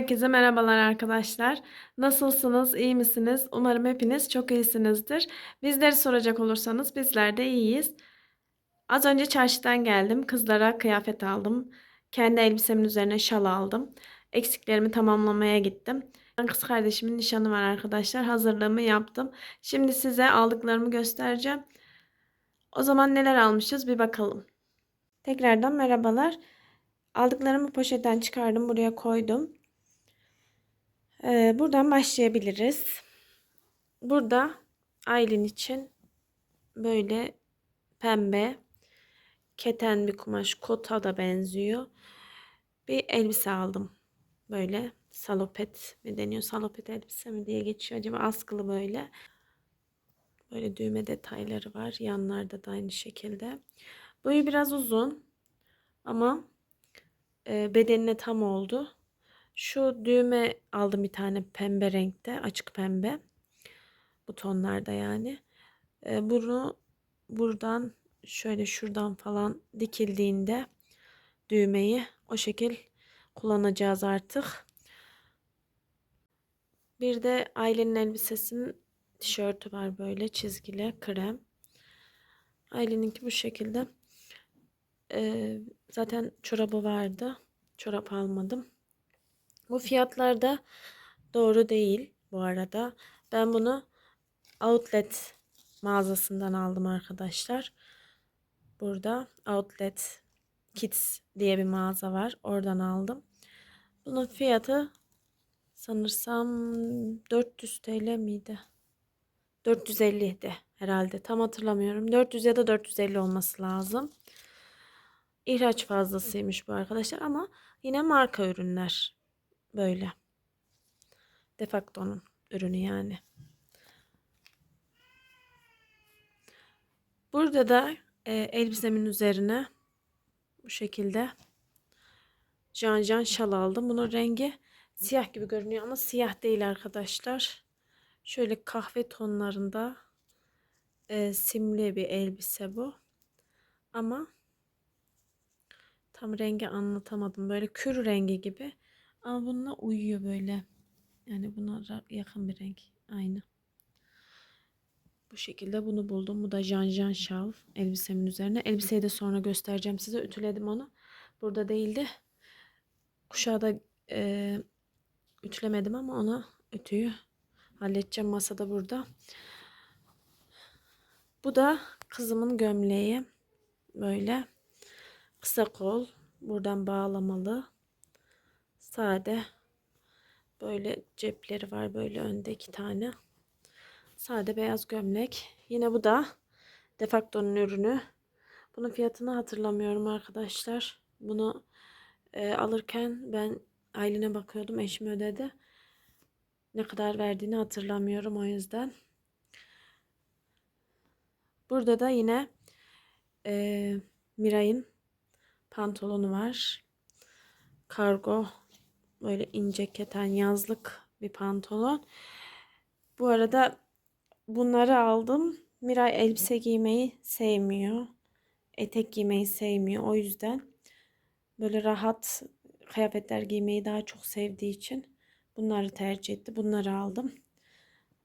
Herkese merhabalar arkadaşlar. Nasılsınız? İyi misiniz? Umarım hepiniz çok iyisinizdir. Bizleri soracak olursanız bizler de iyiyiz. Az önce çarşıdan geldim. Kızlara kıyafet aldım. Kendi elbisemin üzerine şal aldım. Eksiklerimi tamamlamaya gittim. Kız kardeşimin nişanı var arkadaşlar. Hazırlığımı yaptım. Şimdi size aldıklarımı göstereceğim. O zaman neler almışız bir bakalım. Tekrardan merhabalar. Aldıklarımı poşetten çıkardım. Buraya koydum. Ee, buradan başlayabiliriz. Burada Aylin için böyle pembe keten bir kumaş kota da benziyor. Bir elbise aldım. Böyle salopet mi deniyor? Salopet elbise mi diye geçiyor. Acaba askılı böyle. Böyle düğme detayları var. Yanlarda da aynı şekilde. Boyu biraz uzun. Ama e, bedenine tam oldu. Şu düğme aldım bir tane pembe renkte. Açık pembe. Bu tonlarda yani. E, bunu buradan şöyle şuradan falan dikildiğinde düğmeyi o şekil kullanacağız artık. Bir de Aylin'in elbisesinin tişörtü var böyle çizgili krem. Aylin'inki bu şekilde. Ee, zaten çorabı vardı. Çorap almadım. Bu fiyatlar da doğru değil bu arada. Ben bunu outlet mağazasından aldım arkadaşlar. Burada outlet kids diye bir mağaza var. Oradan aldım. Bunun fiyatı sanırsam 400 TL miydi? 450 idi herhalde. Tam hatırlamıyorum. 400 ya da 450 olması lazım. İhraç fazlasıymış bu arkadaşlar ama yine marka ürünler. Böyle. Defacto'nun ürünü yani. Burada da e, elbisemin üzerine bu şekilde Can Can şal aldım. Bunun rengi siyah gibi görünüyor ama siyah değil arkadaşlar. Şöyle kahve tonlarında e, simli bir elbise bu. Ama tam rengi anlatamadım. Böyle kür rengi gibi. Ama bununla uyuyor böyle. Yani buna yakın bir renk. Aynı. Bu şekilde bunu buldum. Bu da Jan Jan şal elbisemin üzerine. Elbiseyi de sonra göstereceğim size. Ütüledim onu. Burada değildi. Kuşağı da e, ütülemedim ama ona ütüyü halledeceğim. Masada burada. Bu da kızımın gömleği. Böyle kısa kol. Buradan bağlamalı. Sade. Böyle cepleri var. Böyle önde iki tane. Sade beyaz gömlek. Yine bu da Defacto'nun ürünü. Bunun fiyatını hatırlamıyorum arkadaşlar. Bunu e, alırken ben Aylin'e bakıyordum. Eşim ödedi. Ne kadar verdiğini hatırlamıyorum o yüzden. Burada da yine e, Miray'ın pantolonu var. Kargo böyle ince keten yazlık bir pantolon. Bu arada bunları aldım. Miray elbise giymeyi sevmiyor. Etek giymeyi sevmiyor. O yüzden böyle rahat kıyafetler giymeyi daha çok sevdiği için bunları tercih etti. Bunları aldım.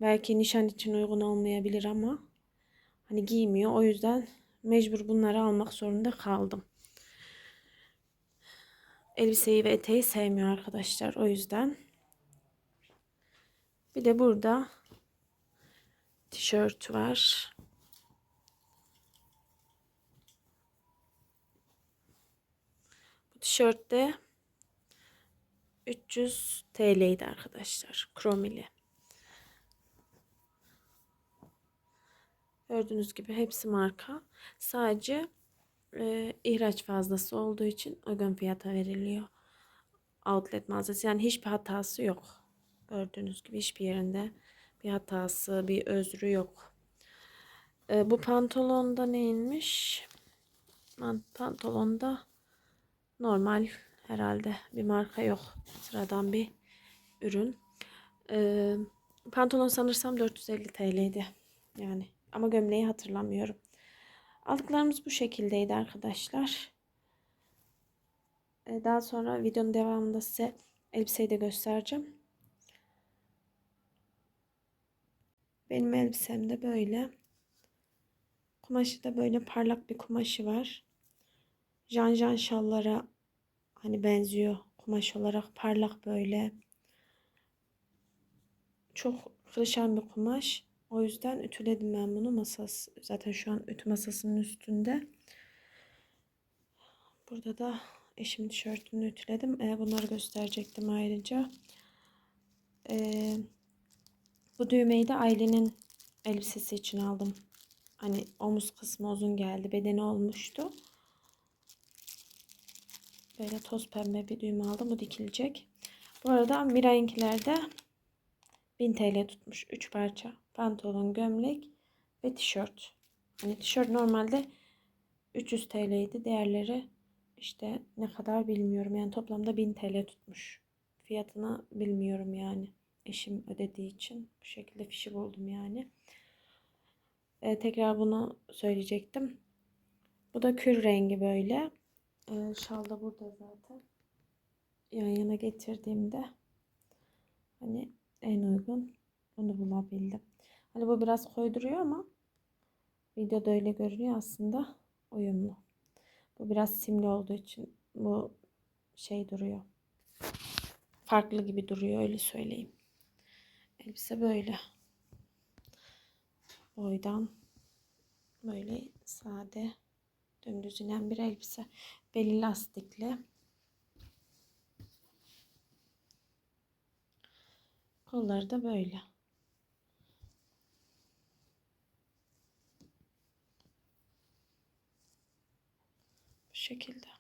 Belki nişan için uygun olmayabilir ama hani giymiyor. O yüzden mecbur bunları almak zorunda kaldım. Elbiseyi ve eteği sevmiyor arkadaşlar. O yüzden. Bir de burada tişört var. Bu tişört de 300 TL'ydi arkadaşlar. Kromili. Gördüğünüz gibi hepsi marka. Sadece e, ihraç fazlası olduğu için uygun fiyata veriliyor. Outlet mağazası. Yani hiçbir hatası yok. Gördüğünüz gibi hiçbir yerinde bir hatası, bir özrü yok. E, bu pantolonda neymiş? Pantolonda normal herhalde bir marka yok. Sıradan bir ürün. E, pantolon sanırsam 450 TL'ydi. Yani ama gömleği hatırlamıyorum. Aldıklarımız bu şekildeydi arkadaşlar. Daha sonra videonun devamında size elbiseyi de göstereceğim. Benim elbisem de böyle. Kumaşı da böyle parlak bir kumaşı var. Janjan şallara hani benziyor kumaş olarak parlak böyle. Çok kırışan bir kumaş. O yüzden ütüledim ben bunu masası. Zaten şu an ütü masasının üstünde. Burada da eşimin tişörtünü ütüledim. Ee, bunları gösterecektim ayrıca. Ee, bu düğmeyi de Aylin'in elbisesi için aldım. Hani omuz kısmı uzun geldi. Bedeni olmuştu. Böyle toz pembe bir düğme aldım. Bu dikilecek. Bu arada Miray'ınkilerde 1000 TL tutmuş. 3 parça. Pantolon, gömlek ve tişört. Hani tişört normalde 300 TL idi. Diğerleri işte ne kadar bilmiyorum. Yani toplamda 1000 TL tutmuş. Fiyatını bilmiyorum yani. Eşim ödediği için bu şekilde fişi buldum yani. Ee, tekrar bunu söyleyecektim. Bu da kür rengi böyle. Ee, şal da burada zaten. Yan yana getirdiğimde hani en uygun bunu bulabildim. Hani bu biraz koyduruyor ama videoda öyle görünüyor aslında uyumlu. Bu biraz simli olduğu için bu şey duruyor. Farklı gibi duruyor öyle söyleyeyim. Elbise böyle. Boydan böyle sade dümdüz inen bir elbise. Beli lastikli. Kolları da böyle. Şekilde.